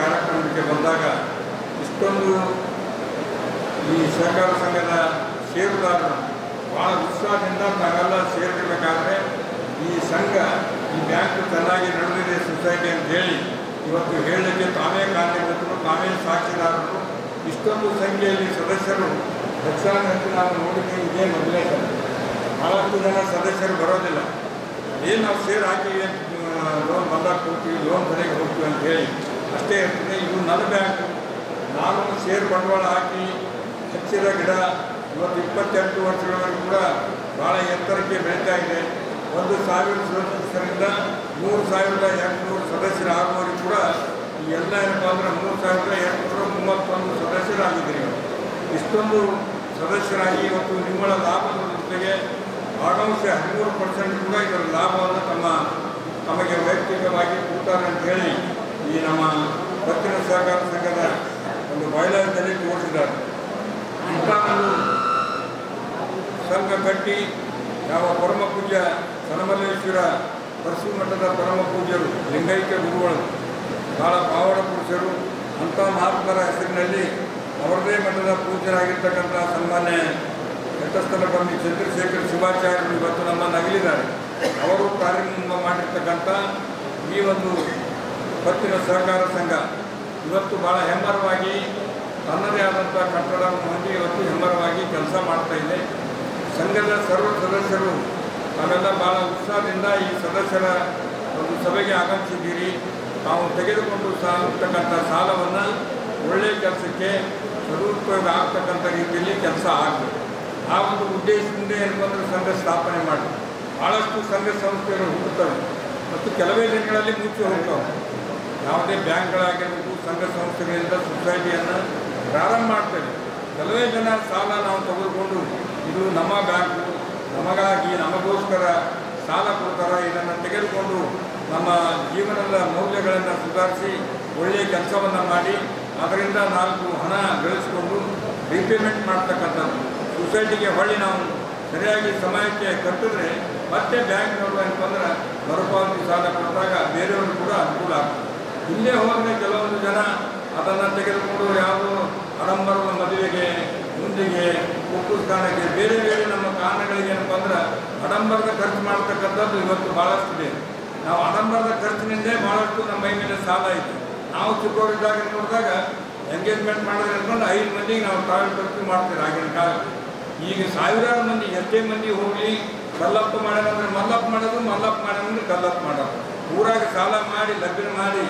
ಕಾರ್ಯಕ್ರಮಕ್ಕೆ ಬಂದಾಗ ಇಷ್ಟೊಂದು ಈ ಸಹಕಾರ ಸಂಘದ ಷೇರುದಾರರು ಭಾಳ ಉತ್ಸಾಹದಿಂದ ನಾವೆಲ್ಲ ಸೇರಿರಬೇಕಾದ್ರೆ ಈ ಸಂಘ, ಈ ಬ್ಯಾಂಕ್ ಚೆನ್ನಾಗಿ ನಡೆದಿದೆ ಸೊಸೈಟಿ ಅಂತ ಹೇಳಿ ಇವತ್ತು ಹೇಳಲಿಕ್ಕೆ ತಾವೇ ಕಾರ್ಯಕರ್ತರು, ತಾವೇ ಸಾಕ್ಷಿದಾರರು ಇಷ್ಟೊಂದು ಸಂಖ್ಯೆಯಲ್ಲಿ ಸದಸ್ಯರು ಹೆಚ್ಚಾಗಿ ನಾವು ನೋಡಿದ್ದೀವಿ ಇದೇ ಮೊದಲೇ ಸಲ. ಭಾಳಷ್ಟು ಜನ ಸದಸ್ಯರು ಬರೋದಿಲ್ಲ ಏನು ನಾವು ಸೇರ್ ಹಾಕಿ ಲೋನ್ ಬಂದಾಗ ಕೊಡ್ತೀವಿ ಲೋನ್ ಸರಿಯಾಗಿ ಹೋಗ್ತೀವಿ ಅಂತ ಹೇಳಿ ಅಷ್ಟೇ ಇರ್ತದೆ ಇದು ನನ್ನ ಬ್ಯಾಂಕ್ ನಾನು ಷೇರು ಬಂಡವಾಳ ಹಾಕಿ ಹಚ್ಚಿದ ಗಿಡ ಇವತ್ತು ಇಪ್ಪತ್ತೆಂಟು ವರ್ಷಗಳವರೆಗೂ ಕೂಡ ಭಾಳ ಎತ್ತರಕ್ಕೆ ಬೆಳೀತಾ ಇದೆ ಒಂದು ಸಾವಿರ ಸದಸ್ಯರಿಂದ ಮೂರು ಸಾವಿರದ ಎಂಟುನೂರು ಸದಸ್ಯರಾಗುವವರೆಗೂ ಕೂಡ ಈ ಎಲ್ಲ ಏನಪ್ಪ ಅಂದರೆ ಮೂರು ಸಾವಿರದ ಎಂಟುನೂರ ಮೂವತ್ತೊಂದು ಸದಸ್ಯರಾಗಿದ್ದೀರಿ. ಇಷ್ಟೊಂದು ಸದಸ್ಯರಾಗಿ ಇವತ್ತು ನಿವ್ವಳ ಲಾಭದ ಜೊತೆಗೆ ಭಾಗವಹಿಸಿ ಹದಿಮೂರು ಪರ್ಸೆಂಟ್ ಕೂಡ ಇದರ ಲಾಭವನ್ನು ತಮ್ಮ ತಮಗೆ ವೈಯಕ್ತಿಕವಾಗಿ ಕೊಡ್ತಾರೆ ಅಂತ ಹೇಳಿ ಈ ನಮ್ಮ ಪತ್ತಿನ ಸಹಕಾರ ಸಂಘದ ಒಂದು ಬಯಲಾದಲ್ಲಿ ತೋರಿಸಿದ್ದಾರೆ. ಇಂಥ ಒಂದು ಸಂಘ ಕಟ್ಟಿ ಯಾವ ಪರಮ ಪೂಜ್ಯ ಸನಮಲ್ಲೇಶ್ವರ ಪರಶು ಮಠದ ಪರಮ ಪೂಜ್ಯರು, ಲಿಂಗೈಕ್ಯ ಗುರುಗಳು, ಬಹಳ ಪಾವಡ ಪುರುಷರು, ಅಂಥ ಮಹಾತ್ಮರ ಹೆಸರಿನಲ್ಲಿ ಅವರದೇ ಮಠದ ಪೂಜ್ಯರಾಗಿರ್ತಕ್ಕಂಥ ಸನ್ಮಾನ್ಯ ಘಟಸ್ಥಲ ಬಂದು ಚಂದ್ರಶೇಖರ್ ಶಿವಾಚಾರ್ಯರು ಇವತ್ತು ನಮ್ಮನ್ನು ಅಗಲಿದ್ದಾರೆ. ಅವರು ಕಾರ್ಯಕ್ರಮ ಮಾಡಿರ್ತಕ್ಕಂಥ ಈ ಒಂದು ಪತ್ತಿನ ಸಹಕಾರ ಸಂಘ ಇವತ್ತು ಭಾಳ ಹೆಮ್ಮರವಾಗಿ ತನ್ನದೇ ಆದಂಥ ಕಟ್ಟಡವನ್ನು ಹೊಂದಿ ಇವತ್ತು ಹೆಮ್ಮರವಾಗಿ ಕೆಲಸ ಮಾಡ್ತಾ ಇದೆ. ಸಂಘದ ಸರ್ವ ಸದಸ್ಯರು ತಾವೆಲ್ಲ ಭಾಳ ಉತ್ಸಾಹದಿಂದ ಈ ಸದಸ್ಯರ ಒಂದು ಸಭೆಗೆ ಆಗಮಿಸಿದ್ದೀರಿ. ನಾವು ತೆಗೆದುಕೊಂಡು ಸಾಕ್ತಕ್ಕಂಥ ಸಾಲವನ್ನು ಒಳ್ಳೆಯ ಕೆಲಸಕ್ಕೆ ಸದುಪಯೋಗ ಆಗ್ತಕ್ಕಂಥ ರೀತಿಯಲ್ಲಿ ಕೆಲಸ ಆಗಬೇಕು. ಆ ಒಂದು ಉದ್ದೇಶದಿಂದ ಏನಪ್ಪಂದ್ರೆ ಸಂಘ ಸ್ಥಾಪನೆ ಮಾಡಿ ಭಾಳಷ್ಟು ಸಂಘ ಸಂಸ್ಥೆಗಳು ಹುಟ್ಟುತ್ತವೆ. ಮತ್ತು ಕೆಲವೇ ದಿನಗಳಲ್ಲಿ ಮುಚ್ಚಿ ಹೋಗ್ತವೆ. ಯಾವುದೇ ಬ್ಯಾಂಕ್ಗಳಾಗಿರ್ಬೋದು ಸಂಘ ಸಂಸ್ಥೆಗಳಿಂದ ಸೊಸೈಟಿಯನ್ನು ಪ್ರಾರಂಭ ಮಾಡ್ತೇವೆ. ಕೆಲವೇ ಜನ ಸಾಲ ನಾವು ತೆಗೆದುಕೊಂಡು ಇದು ನಮ್ಮ ಬ್ಯಾಂಕು, ನಮಗಾಗಿ ನಮಗೋಸ್ಕರ ಸಾಲ ಕೊಡ್ತಾರೆ, ಇದನ್ನು ತೆಗೆದುಕೊಂಡು ನಮ್ಮ ಜೀವನದ ಮೌಲ್ಯಗಳನ್ನು ಸುಧಾರಿಸಿ ಒಳ್ಳೆಯ ಕೆಲಸವನ್ನು ಮಾಡಿ, ಅದರಿಂದ ನಾಲ್ಕು ಹಣ ಗಳಿಸಿಕೊಂಡು ರೀಪೇಮೆಂಟ್ ಮಾಡ್ತಕ್ಕಂಥದ್ದು. ಸೊಸೈಟಿಗೆ ಹೊಳ್ಳಿ ನಾವು ಸರಿಯಾಗಿ ಸಮಯಕ್ಕೆ ಕಟ್ಟಿದ್ರೆ ಮತ್ತೆ ಬ್ಯಾಂಕ್ ಅಂದ್ರೆ ಮರುಪಾವತಿ ಸಾಲ ಕೊಟ್ಟಾಗ ಬೇರೆಯವರು ಕೂಡ ಅನುಕೂಲ ಆಗ್ತದೆ. ಇಲ್ಲೇ ಹೋದರೆ ಕೆಲವೊಂದು ಜನ ಅದನ್ನು ತೆಗೆದುಕೊಂಡು ಯಾವುದೋ ಆಡಂಬರದ ಮದುವೆಗೆ, ಮುಂದಿಗೆ ಉಪ್ಪುಸ್ಥಾನಕ್ಕೆ ಬೇರೆ ಬೇರೆ ನಮ್ಮ ಕಾರಣಗಳಿಗೆ ಏನಪ್ಪ ಅಂದ್ರೆ ಆಡಂಬರದ ಖರ್ಚು ಮಾಡ್ತಕ್ಕಂಥದ್ದು ಇವತ್ತು ಭಾಳಷ್ಟಿದೆ ನಾವು ಆಡಂಬರದ ಖರ್ಚಿನಿಂದೇ ಭಾಳಷ್ಟು ನಮ್ಮ ಮೈ ಮೇಲೆ ಸಾಲ ಐತೆ ನಾವು ಚಿಕ್ಕವರಿದ್ದಾಗ ನೋಡಿದಾಗ ಎಂಗೇಜ್ಮೆಂಟ್ ಮಾಡಿದ್ರೆ ಅಂದ್ಕೊಂಡು ಐದು ಮಂದಿಗೆ ನಾವು ಟ್ರಾವೆಲ್ ಖರ್ಚು ಮಾಡ್ತೀವಿ ಆಗಿನ ಕಾಲ ಈಗ ಸಾವಿರಾರು ಮಂದಿ, ಎಷ್ಟೇ ಮಂದಿ ಹೋಗಲಿ ಮಲ್ಲಪ್ಪ ಮಾಡೋದಂದ್ರೆ ಮಲ್ಲಪ್ಪ ಮಾಡೋದು, ಮಲ್ಲಪ್ಪ ಮಾಡೋದಂದ್ರೆ ಕಲ್ಲಪ್ಪ ಮಾಡೋದು. ಊರಾಗ ಸಾಲ ಮಾಡಿ, ಲಗ್ನ ಮಾಡಿ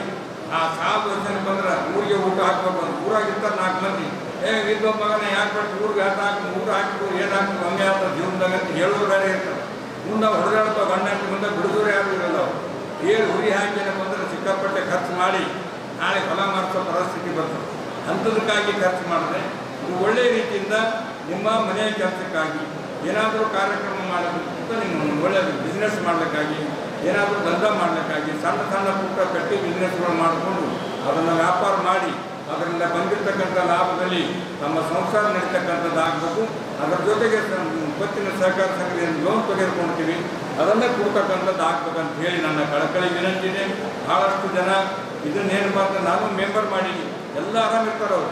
ಆ ಸಾಲ ಯೋಚನೆ ಬಂದ್ರೆ ಊರಿಗೆ ಊಟ ಹಾಕ್ಬೇಕು ಅಂತ ಊರಾಗಿರ್ತಾರೆ ನಾಲ್ಕು ಮಂದಿ. ಏ ಇದ್ದೊಬ್ಬ ಮಗನ ಯಾಕೆ ಬಿಟ್ಟು ಊರಿಗೆ ಆಟ ಹಾಕಿ ಊಟ ಹಾಕಿದ್ರು ಏನು ಹಾಕಿ ಹಂಗೆ ಆಗ್ತದೆ ಜೀವನದಾಗ ಅಂತ ಹೇಳೋರು ಬೇರೆ ಇರ್ತಾರೆ. ಮುಂದೆ ಹೊಡೆದಾಡ್ತಾವ ಗಂಡ ಮುಂದೆ ಬಿಡಿಸೋರು ಯಾರು ಇರಲ್ಲ ಏನು ಹುರಿ ಹಾಕಿನ ಬಂದ್ರೆ ಸಿಕ್ಕಾಪಟ್ಟೆ ಖರ್ಚು ಮಾಡಿ ನಾಳೆ ಹೊಲ ಮಾರಿಸೋ ಪರಿಸ್ಥಿತಿ ಬರ್ತದೆ ಅಂಥದಕ್ಕಾಗಿ ಖರ್ಚು ಮಾಡಿದ್ರೆ ಇದು ಒಳ್ಳೆಯ ರೀತಿಯಿಂದ ನಿಮ್ಮ ಮನೆಯ ಕೆಲಸಕ್ಕಾಗಿ ಏನಾದರೂ ಕಾರ್ಯಕ್ರಮ ಮಾಡೋದಕ್ಕಿಂತ ನಿಮ್ಮ ಒಳ್ಳೆಯ ಬಿಸ್ನೆಸ್ ಮಾಡಲಿಕ್ಕಾಗಿ ಏನಾದರೂ ದಂಧ ಮಾಡಲಿಕ್ಕಾಗಿ ಸಣ್ಣ ಸಣ್ಣ ಪುಟ್ಟ ಕಟ್ಟಿ ಬಿಸ್ನೆಸ್ಗಳು ಮಾಡಿಕೊಂಡು ಅದನ್ನು ವ್ಯಾಪಾರ ಮಾಡಿ, ಅದರಿಂದ ಬಂದಿರತಕ್ಕಂಥ ಲಾಭದಲ್ಲಿ ನಮ್ಮ ಸಂಸಾರ ನಡೀತಕ್ಕಂಥದ್ದು ಆಗಬೇಕು. ಅದರ ಜೊತೆಗೆ ಗೊತ್ತಿನ ಸಹಕಾರ ಸಂಘದಿಂದ ಲೋನ್ ತೆಗೆದುಕೊಳ್ತೀವಿ ಅದನ್ನೇ ಕೊಡ್ತಕ್ಕಂಥದ್ದು ಅಂತ ಹೇಳಿ ನನ್ನ ಕಳಕಳಿ ವಿನಂತಿದೆ ಭಾಳಷ್ಟು ಜನ ಇದನ್ನೇನು ಅಂತ ನಾನು ಮೆಂಬರ್ ಮಾಡಿ ಎಲ್ಲ ಆರಾಮಿರ್ತಾರೆ ಅವರು.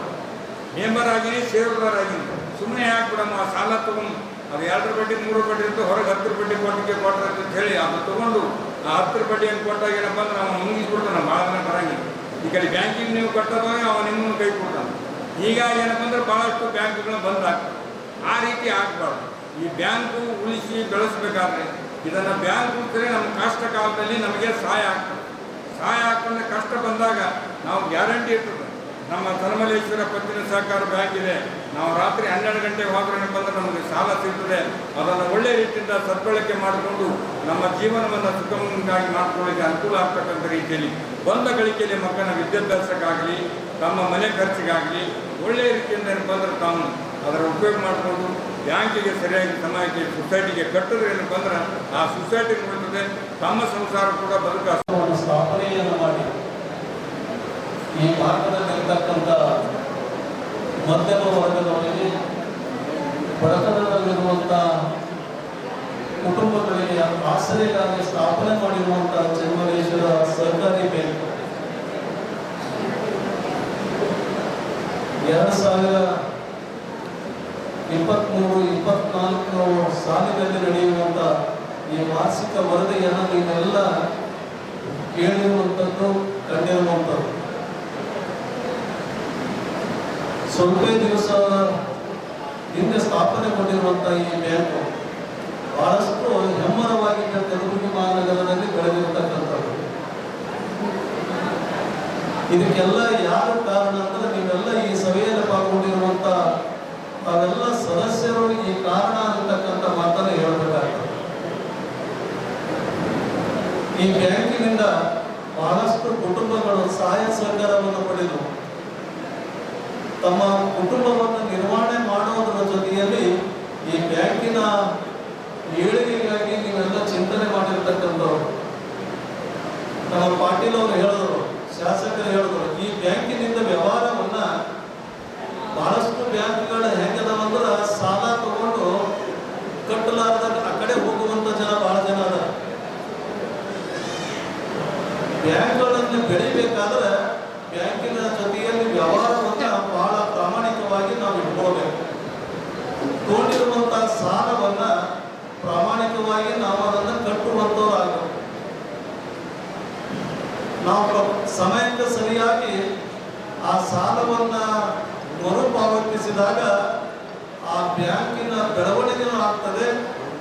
ಮೆಂಬರ್ ಆಗಿನಿ ಷೇರುದಾರಾಗಿನಿ ಸುಮ್ಮನೆ ಯಾಕೆ ಬಿಡಮ್ಮ ಆ ಸಾಲ ತೊಗೊಂಡು ಅದು ಎರಡು ಬಡ್ಡಿ ಮೂರು ಬಡ್ಡಿ ಇರ್ತದೆ, ಹೊರಗೆ ಹತ್ತು ಬಡ್ಡಿ ಕೊಟ್ಟಿಗೆ ಕೊಟ್ಟರೆ ಅಂತ ಹೇಳಿ ಅದು ತೊಗೊಂಡು, ಆ ಹತ್ತರ ಬಡ್ಡಿಯನ್ನು ಕೊಟ್ಟಾಗ ಏನಪ್ಪ ಅಂದ್ರೆ ಅವನು ಮುಗಿಸ್ಬಿಡ್ತಾನೆ ಭಾಳ ದಿನ ಬರಂಗಿಲ್ಲ. ಈ ಕಡೆ ಬ್ಯಾಂಕಿಗೆ ನೀವು ಕಟ್ಟದಾಗ ಅವನು ನಿಮ್ಮನ್ನು ಕೈ ಕೊಡ್ತಾನೆ. ಹೀಗಾಗಿ ಏನಪ್ಪ ಅಂದ್ರೆ ಭಾಳಷ್ಟು ಬ್ಯಾಂಕ್ಗಳು ಬಂದ್ ಆ ರೀತಿ ಆಗಬಾರ್ದು. ಈ ಬ್ಯಾಂಕು ಉಳಿಸಿ ಬೆಳೆಸ್ಬೇಕಾದ್ರೆ ಇದನ್ನು ಬ್ಯಾಂಕ್ ಉಳಿಸಿದ್ರೆ ನಮ್ಮ ಕಷ್ಟ ಕಾಲದಲ್ಲಿ ನಮಗೆ ಸಹಾಯ ಆಗ್ತದೆ. ಸಹಾಯ ಹಾಕೊಂಡ್ರೆ ಕಷ್ಟ ಬಂದಾಗ ನಾವು ಗ್ಯಾರಂಟಿ ಇರ್ತದೆ. ನಮ್ಮ ಧರ್ಮಲೇಶ್ವರ ಪತ್ತಿನ ಸಹಕಾರ ಬ್ಯಾಂಕ್ ಇದೆ ನಾವು ರಾತ್ರಿ ಹನ್ನೆರಡು ಗಂಟೆಗೆ ಹೋದ್ರೆ ಏನಪ್ಪ ಅಂದ್ರೆ ನಮಗೆ ಸಾಲ ಸಿಗ್ತದೆ. ಅದನ್ನು ಒಳ್ಳೆ ರೀತಿಯಿಂದ ಸದ್ಬಳಕೆ ಮಾಡಿಕೊಂಡು ನಮ್ಮ ಜೀವನವನ್ನು ಸುಗಮವಾಗಿ ಮಾಡ್ಕೊಳ್ಳಿಕ್ಕೆ ಅನುಕೂಲ ಆಗ್ತಕ್ಕಂಥ ರೀತಿಯಲ್ಲಿ ಬಂದ ಗಳಿಕೆಯಲ್ಲಿ ಮಕ್ಕಳ ವಿದ್ಯಾಭ್ಯಾಸಕ್ಕಾಗಲಿ, ತಮ್ಮ ಮನೆ ಖರ್ಚಿಗಾಗಲಿ ಒಳ್ಳೆಯ ರೀತಿಯಿಂದ ಏನಪ್ಪ ಅಂದ್ರೆ ತಾವು ಅದರ ಉಪಯೋಗ ಮಾಡಿಕೊಂಡು ಬ್ಯಾಂಕಿಗೆ ಸರಿಯಾಗಿ ಸಮಯಕ್ಕೆ ಸೊಸೈಟಿಗೆ ಕಟ್ಟಿದ್ರೆ ಏನಪ್ಪ ಅಂದ್ರೆ ಆ ಸೊಸೈಟಿ ಉಳಿತದೆ ತಮ್ಮ ಸಂಸಾರ ಕೂಡ ಬದುಕ ಸ್ಥಾಪನೆಯನ್ನು ಮಾಡಿ. ಈ ಭಾರತದಲ್ಲಿರ್ತಕ್ಕಂಥ ಮಧ್ಯಮ ವರ್ಗದವರಿಗೆ ಬಡತನದಲ್ಲಿರುವಂಥ ಕುಟುಂಬಗಳಿಗೆ ಆಸರೆಗಾಗಿ ಸ್ಥಾಪನೆ ಮಾಡಿರುವಂಥ ಚೆನ್ನಮಲ್ಲೇಶ್ವರ ಸರ್ಕಾರಿ ಬ್ಯಾಂಕ್. ಎರಡು ಸಾವಿರ ಇಪ್ಪತ್ತ್ಮೂರು ಇಪ್ಪತ್ನಾಲ್ಕು ಸಾಲಿನಲ್ಲಿ ನಡೆಯುವಂಥ ಈ ಮಾಸಿಕ ವರದಿಯನ್ನು ನೀವೆಲ್ಲ ಕೇಳಿರುವಂಥದ್ದು ಕಂಡಿರುವಂಥದ್ದು ಸ್ವಲ್ಪ ದಿವಸ ಹಿಂದೆ ಸ್ಥಾಪನೆಗೊಂಡಿರುವಂಥ ಈ ಬ್ಯಾಂಕು ಬಹಳಷ್ಟು ಹೆಮ್ಮರವಾಗಿ ತೆಲುಗು ಮಹಾನಗರದಲ್ಲಿ ಬೆಳೆದಿರತಕ್ಕಂಥದ್ದು. ಇದಕ್ಕೆಲ್ಲ ಯಾರು ಕಾರಣ ಅಂದ್ರೆ ನೀವೆಲ್ಲ ಈ ಸಭೆಯಲ್ಲಿ ಪಾಲ್ಗೊಂಡಿರುವಂತ ತಾವೆಲ್ಲ ಸದಸ್ಯರು ಈ ಕಾರಣ ಅಂತಕ್ಕಂಥ ಮಾತನ್ನು ಹೇಳಬೇಕಾಗ್ತದೆ. ಈ ಬ್ಯಾಂಕಿನಿಂದ ಬಹಳಷ್ಟು ಕುಟುಂಬಗಳು ಸಹಾಯ ಸಹಕಾರವನ್ನು ಪಡೆದು ತಮ್ಮ ಕುಟುಂಬವನ್ನು ನಿರ್ವಹಣೆ ಮಾಡುವುದರ ಜೊತೆಯಲ್ಲಿ ಈ ಬ್ಯಾಂಕಿನ ಏಳಿಗೆಗಾಗಿ ನೀವೆಲ್ಲ ಚಿಂತನೆ ಮಾಡಿರ್ತಕ್ಕಂಥವ್ರು. ನಮ್ಮ ಪಾಟೀಲ್ ಅವರು ಹೇಳಿದ್ರು, ಶಾಸಕರು ಹೇಳಿದ್ರು, ಈ ಬ್ಯಾಂಕಿನಿಂದ ವ್ಯವಹಾರವನ್ನ ಬಹಳಷ್ಟು ಬ್ಯಾಂಕ್ಗಳು ಹೆಂಗದವಂದ್ರ ಸಾಲ ತಗೊಂಡು ಕಟ್ಟಲಾರದ ಆ ಕಡೆ ಹೋಗುವಂತ ಜನ ಬಹಳ ಜನ ಅದ ಬ್ಯಾಂಕ್ಗಳನ್ನು ಬೆಳಿಬೇಕಾದ್ರೆ ಬ್ಯಾಂಕಿನ ಜೊತೆಯಲ್ಲಿ ವ್ಯವಹಾರವನ್ನ ಬಹಳ ಪ್ರಾಮಾಣಿಕವಾಗಿ ನಾವು ಇಟ್ಕೊಳ್ಬೇಕು ತಗೊಂಡಿರುವಂತ ಸಾಲವನ್ನ ಪ್ರಾಮಾಣಿಕವಾಗಿ ನಾವು ಅದನ್ನು ಕಟ್ಟುವಂತವರಾಗಬೇಕು ನಾವು ಪ್ರ- ಸಮಯಕ್ಕೆ ಸರಿಯಾಗಿ ಆ ಸಾಲವನ್ನ ಮರುಪಾವತಿಸಿದಾಗ ಆ ಬ್ಯಾಂಕಿನ ಬೆಳವಣಿಗೆನೂ ಆಗ್ತದೆ,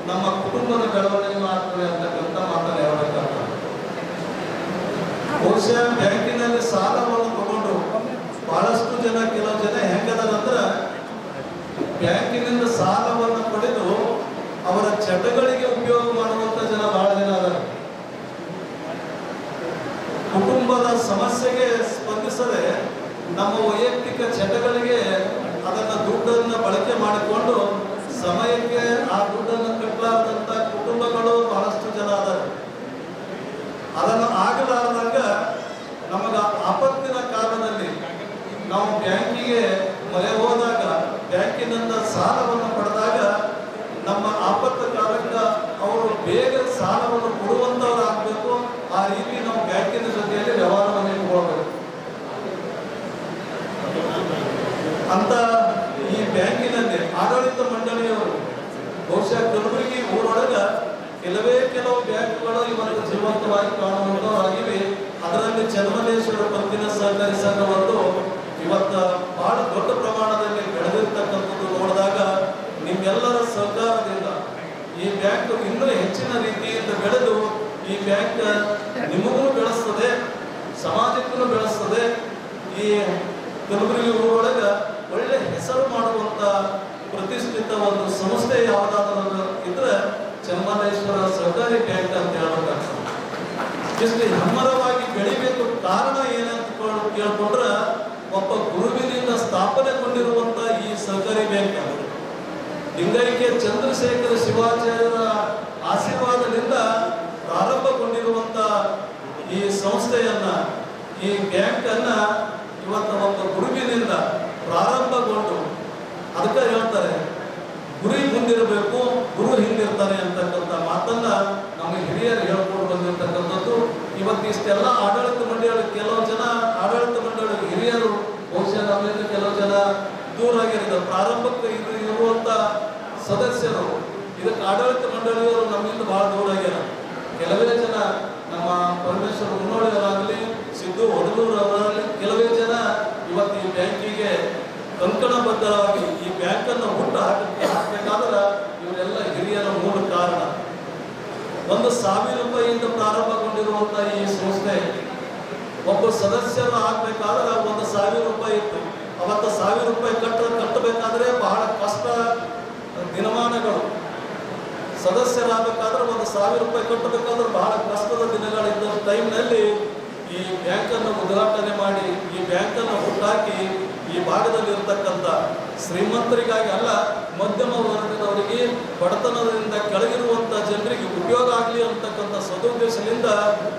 ನಮ್ಮ ಕುಟುಂಬದ ಬೆಳವಣಿಗೆನೂ ಆಗ್ತದೆ ಅಂತಕ್ಕಂಥ ಮಾತನ್ನು ಹೇಳಬೇಕಾಗ್ತದೆ ಬಹುಶಃ ಬ್ಯಾಂಕಿನಲ್ಲಿ ಸಾಲವನ್ನು ತಗೊಂಡು ಬಹಳಷ್ಟು ಜನ, ಕೆಲವು ಜನ ಹೆಂಗದಂದ್ರೆ ಬ್ಯಾಂಕಿನಿಂದ ಸಾಲವನ್ನು ಪಡೆದು ಅವರ ಚಟಗಳಿಗೆ ಉಪಯೋಗ ಮಾಡುವಂತ ಜನ ಬಹಳ ಜನ ಅದಾರೆ ಕುಟುಂಬದ ಸಮಸ್ಯೆಗೆ ಸ್ಪಂದಿಸದೆ ನಮ್ಮ ವೈಯಕ್ತಿಕ ಚಟಗಳಿಗೆ ಅದನ್ನ ದುಡ್ಡನ್ನ ಬಳಕೆ ಮಾಡಿಕೊಂಡು ಸಮಯಕ್ಕೆ ಆ ದುಡ್ಡನ್ನು ಕಟ್ಟಲಾರದಂತ ಕುಟುಂಬಗಳು ಬಹಳಷ್ಟು ಜನ ಅದಾರೆ ಅದನ್ನು ಆಗಲಾರದಾಗ ನಮಗ ಆಪತ್ತಿನ ಕಾಲದಲ್ಲಿ ನಾವು ಬ್ಯಾಂಕಿಗೆ ಮೊರೆ ಹೋದಾಗ ಬ್ಯಾಂಕಿನಿಂದ ಸಾಲವನ್ನು ಪಡೆದಾಗ ನಮ್ಮ ಆಪತ್ತು ಕಾಲಕ್ಕೆ ಅವರು ಬೇಗ ಸಾಲವನ್ನು ಕೊಡುವಂತವ್ರು ಆಗಬೇಕು ಆ ರೀತಿ ನಾವು ಬ್ಯಾಂಕಿನ ಜೊತೆಯಲ್ಲಿ ವ್ಯವಹಾರವನ್ನು ಇಟ್ಕೊಳ್ಬೇಕು ಅಂತ ಈ ಬ್ಯಾಂಕಿನಲ್ಲಿ ಆಡಳಿತ ಮಂಡಳಿಯವರು ಬಹುಶಃ ಕಲಬುರಗಿ ಊರೊಳಗ ಕೆಲವೇ ಕೆಲವು ಬ್ಯಾಂಕ್ಗಳು ಇವರಿಗೆ ಜೀವಂತವಾಗಿ ಕಾಣುವಂತವಾಗಿವೆ ಅದರಲ್ಲಿ ಚನ್ನಮಲ್ಲೇಶ್ವರ ಪತ್ತಿನ ಸಹಕಾರಿ ಸಂಘ ಒಂದು ಇವತ್ತ ಬಹಳ ದೊಡ್ಡ ಪ್ರಮಾಣದಲ್ಲಿ ಬೆಳೆದಿರ್ತಕ್ಕಂಥದ್ದು ನೋಡಿದಾಗ ನಿಮ್ಮೆಲ್ಲರ ಸಹಕಾರದಿಂದ ಈ ಬ್ಯಾಂಕ್ ಇನ್ನೂ ಹೆಚ್ಚಿನ ರೀತಿಯಿಂದ ಬೆಳೆದು ಈ ಬ್ಯಾಂಕ್ ನಿಮಗೂ ಬೆಳೆಸ್ತದೆ, ಸಮಾಜಕ್ಕೂ ಬೆಳೆಸ್ತದೆ. ಈ ಕಲಬುರಗಿ ಊರೊಳಗ ಒಳ್ಳೆ ಹೆಸರು ಮಾಡುವಂತ ಪ್ರತಿಷ್ಠಿತ ಒಂದು ಸಂಸ್ಥೆ ಯಾವುದಾದ್ರೂ ಇದ್ರೆ ಚನ್ನಮಲ್ಲೇಶ್ವರ ಸರ್ಕಾರಿ ಬ್ಯಾಂಕ್ ಅಂತ ಹೇಳ್ಬೇಕಾಗ್ತದೆ ಇಷ್ಟು ಹೆಮ್ಮರವಾಗಿ ಬೆಳಿಬೇಕು. ಕಾರಣ ಏನಂತ ಕೇಳ್ಕೊಂಡ್ರೆ ಒಬ್ಬ ಗುರುವಿನಿಂದ ಸ್ಥಾಪನೆಗೊಂಡಿರುವಂತ ಈ ಸಹಕಾರಿ ಬ್ಯಾಂಕ್ ಅದು. ಲಿಂಗೈಕ್ಯ ಚಂದ್ರಶೇಖರ ಶಿವಾಚಾರ್ಯರ ಆಶೀರ್ವಾದದಿಂದ ಪ್ರಾರಂಭಗೊಂಡಿರುವಂತ ಈ ಸಂಸ್ಥೆಯನ್ನ, ಈ ಬ್ಯಾಂಕ್ ಅನ್ನ ಇವತ್ತು ಒಬ್ಬ ಗುರುವಿನಿಂದ ಪ್ರಾರಂಭಗೊಂಡು ಅದಕ್ಕೆ ಹೇಳ್ತಾರೆ, ಗುರಿ ಮುಂದಿರಬೇಕು, ಗುರು ಹಿಂದಿರ್ತಾನೆ ಅಂತಕ್ಕಂಥ ಮಾತನ್ನ ನಮಗೆ ಹಿರಿಯರು ಹೇಳ್ಕೊಂಡು ಬಂದಿರತಕ್ಕಂಥದ್ದು. ಇವತ್ತು ಇಷ್ಟೆಲ್ಲ ಆಡಳಿತ ಮಂಡಳಿ, ಕೆಲವು ಜನ ಆಡಳಿತ ಮಂಡಳಿ ಹಿರಿಯರು, ಬಹುಶಃ ನಮ್ಮಿಂದ ಕೆಲವು ಜನ ದೂರ ಆಗಿರೋದು. ಪ್ರಾರಂಭಕ್ಕೆ ಇದು ಇರುವಂತ ಸದಸ್ಯರು, ಇದಕ್ಕೆ ಆಡಳಿತ ಮಂಡಳಿಯವರು ನಮ್ಮಿಂದ ಬಹಳ ದೂರ ಆಗ್ಯಾರ. ಕೆಲವೇ ಜನ ನಮ್ಮ ಪರಮೇಶ್ವರ ಮುನ್ನೋಳಿಯವರಾಗಲಿ ಸಿದ್ದು ಹೊದಲೂರು ಅವರಾಗಲಿ ಕೆಲವೇ ಜನ ಇವತ್ತು ಈ ಬ್ಯಾಂಕಿಗೆ ಕಂಕಣಬದ್ಧರಾಗಿ ಈ ಬ್ಯಾಂಕನ್ನು ಹುಟ್ಟು ಹಾಕಿ ಹಾಕಬೇಕಾದ್ರೆ ಇವರೆಲ್ಲ ಹಿರಿಯರ ಮೂಲ ಕಾರಣ. ಒಂದು ಸಾವಿರ ರೂಪಾಯಿಯಿಂದ ಪ್ರಾರಂಭಗೊಂಡಿರುವಂತ ಈ ಸಂಸ್ಥೆ ಒಬ್ಬ ಸದಸ್ಯರು ಆಗ್ಬೇಕಾದ್ರೆ ಒಂದು ಸಾವಿರ ರೂಪಾಯಿ ಇತ್ತು. ಅವತ್ತು ಸಾವಿರ ರೂಪಾಯಿ ಕಟ್ಟ ಕಟ್ಟಬೇಕಾದ್ರೆ ಬಹಳ ಕಷ್ಟ ದಿನಮಾನಗಳು. ಸದಸ್ಯರಾಗಬೇಕಾದ್ರೆ ಒಂದು ಸಾವಿರ ರೂಪಾಯಿ ಕಟ್ಟಬೇಕಾದ್ರೆ ಬಹಳ ಕಷ್ಟದ ದಿನಗಳಿದ್ದ ಟೈಮ್ನಲ್ಲಿ ಈ ಬ್ಯಾಂಕನ್ನು ಉದ್ಘಾಟನೆ ಮಾಡಿ ಈ ಬ್ಯಾಂಕನ್ನು ಹುಟ್ಟಾಕಿ ಈ ಭಾಗದಲ್ಲಿ ಇರತಕ್ಕಂಥ ಶ್ರೀಮಂತರಿಗಾಗಿ ಅಲ್ಲ, ಮಧ್ಯಮ ವರ್ಗದವರಿಗೆ ಬಡತನದಿಂದ ಕೆಳಗಿರುವಂಥ ಜನರಿಗೆ ಉಪಯೋಗ ಆಗಲಿ ಅಂತಕ್ಕಂಥ ಸದುದ್ದೇಶದಿಂದ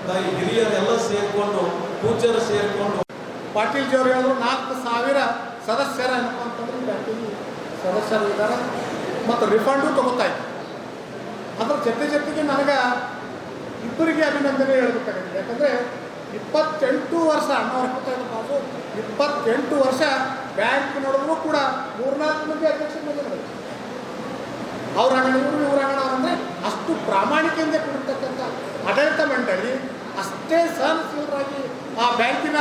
ನಾವು ಹಿರಿಯರೆಲ್ಲ ಸೇರಿಕೊಂಡು, ಪೂಜ್ಯರು ಸೇರಿಕೊಂಡು ಪಾಟೀಲ್ ಜಿಯವರು ಹೇಳಿದ್ರು ನಾಲ್ಕು ಸಾವಿರ ಸದಸ್ಯರ ಅಂತಂದ್ರೆ ಸದಸ್ಯರು ಮತ್ತು ರಿಫಂಡು ತಗೋತಾ ಇದ್ದಾರೆ. ಅದ್ರ ಜೊತೆ ಜೊತೆಗೆ ನನಗೆ ಇಬ್ಬರಿಗೆ ಅಭಿನಂದನೆ ಹೇಳ್ಬೇಕಾಗಿದೆ ಯಾಕಂದರೆ ಇಪ್ಪತ್ತೆಂಟು ವರ್ಷ ಅಣ್ಣವ್ರ ಇಪ್ಪತ್ತೈದು ಕಾಸು ಇಪ್ಪತ್ತೆಂಟು ವರ್ಷ ಬ್ಯಾಂಕ್ ನೋಡಿದ್ರು ಕೂಡ ಮೂರ್ನಾಲ್ಕು ಮಂದಿ ಅಧ್ಯಕ್ಷ ಬಂದಿರೋದು ಅವ್ರ ಹಣ ಇವರು, ಇವ್ರ ಹಣ ಅಂದರೆ ಅಷ್ಟು ಪ್ರಾಮಾಣಿಕೆಯಿಂದ ಕೊಡಿರ್ತಕ್ಕಂಥ ಆಡಳಿತ ಮಂಡಳಿ ಅಷ್ಟೇ ಸಹನಶೀಲರಾಗಿ ಆ ಬ್ಯಾಂಕಿನ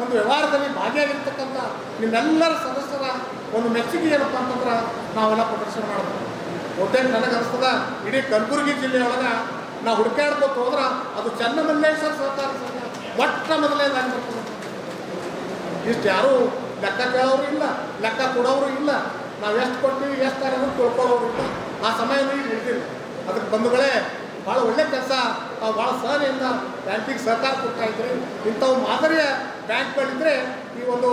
ಒಂದು ವ್ಯವಹಾರದಲ್ಲಿ ಭಾಗಿಯಾಗಿರ್ತಕ್ಕಂಥ ನಿಮ್ಮೆಲ್ಲರ ಸದಸ್ಯರ ಒಂದು ಮೆಚ್ಚುಗೆ ಏನಪ್ಪ ಅಂತಂದ್ರೆ ನಾವೆಲ್ಲ ಪ್ರದರ್ಶನ ಮಾಡಬೇಕು ಒಟ್ಟೆ ನನಗೆ ಅನಿಸ್ತದ ಇಡೀ ಕಲಬುರಗಿ ಜಿಲ್ಲೆಯೊಳಗೆ ನಾವು ಹುಡುಕಾಡ್ಬೇಕು ಹೋದ್ರೆ ಅದು ಸಂಘ ಮೊಟ್ಟ ಮೊದಲನೇದಾಗಿ ಇಷ್ಟು ಯಾರೂ ಲೆಕ್ಕ ಕೇಳೋರು ಇಲ್ಲ, ಲೆಕ್ಕ ಕೊಡೋರು ಇಲ್ಲ. ನಾವು ಎಷ್ಟು ಕೊಡ್ತೀವಿ, ಎಷ್ಟು ಅನ್ನೋದು ತಿಳ್ಕೊಳ್ಳೋರು ಇಲ್ಲ ಆ ಸಮಯನೂ ಈಗ ಅದಕ್ಕೆ ಬಂಧುಗಳೇ, ಭಾಳ ಒಳ್ಳೆ ಕೆಲಸ. ನಾವು ಭಾಳ ಸಹನೆಯಿಂದ ಬ್ಯಾಂಕಿಗೆ ಸಹಕಾರ ಕೊಡ್ತಾ ಇದ್ರಿ. ಇಂಥವು ಮಾದರಿಯ ಬ್ಯಾಂಕ್ಗಳಿದ್ರೆ ಈ ಒಂದು